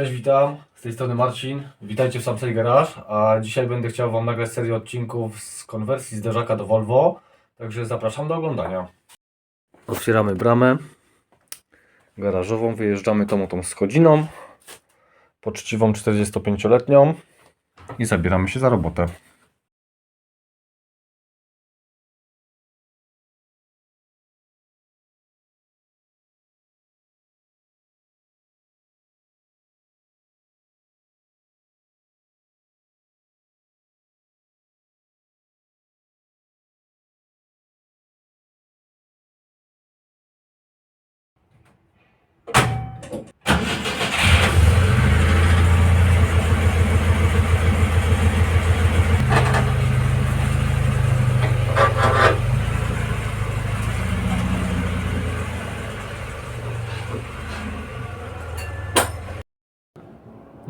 Cześć, witam. Z tej strony Marcin. Witajcie w Samsung Garage. A dzisiaj będę chciał Wam nagrać serię odcinków z konwersji zderzaka do Volvo. Także zapraszam do oglądania. Otwieramy bramę garażową. Wyjeżdżamy tą tą schodziną. Poczciwą 45-letnią. I zabieramy się za robotę.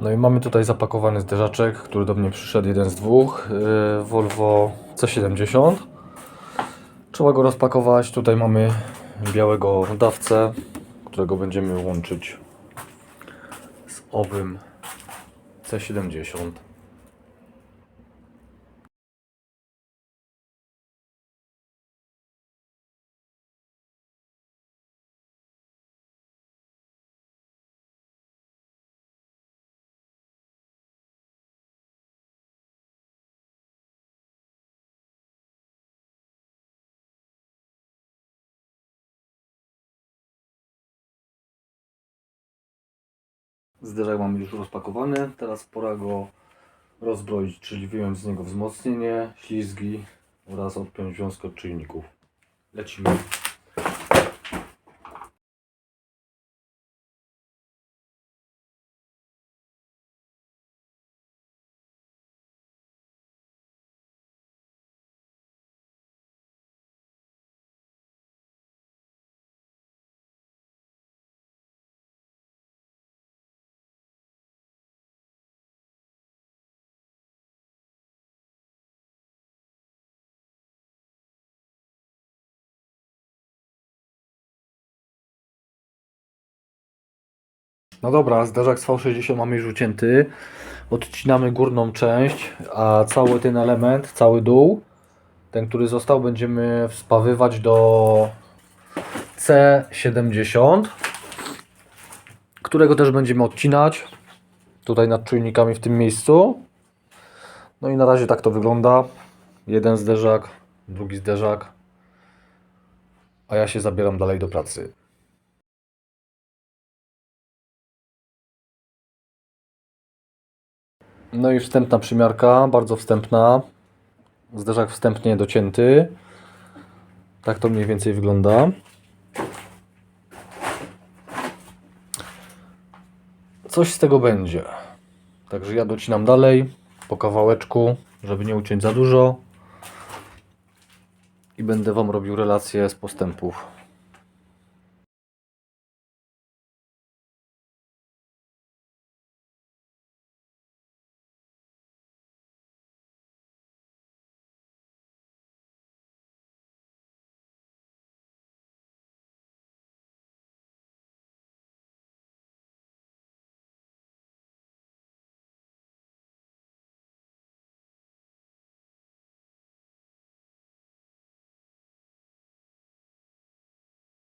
No i mamy tutaj zapakowany zderzaczek, który do mnie przyszedł, jeden z dwóch, yy, Volvo C70. Trzeba go rozpakować. Tutaj mamy białego dawcę, którego będziemy łączyć z owym C70. Zderzak mamy już rozpakowany, teraz pora go rozbroić, czyli wyjąć z niego wzmocnienie, ślizgi oraz odpiąć wiązkę od czujników. Lecimy. No dobra, zderzak z V60 mamy już ucięty. Odcinamy górną część, a cały ten element, cały dół, ten który został, będziemy wspawywać do C70, którego też będziemy odcinać tutaj nad czujnikami w tym miejscu. No i na razie tak to wygląda. Jeden zderzak, drugi zderzak, a ja się zabieram dalej do pracy. No i wstępna przymiarka, bardzo wstępna. Zderzak wstępnie docięty. Tak to mniej więcej wygląda. Coś z tego będzie. Także ja docinam dalej po kawałeczku, żeby nie uciąć za dużo. I będę Wam robił relacje z postępów.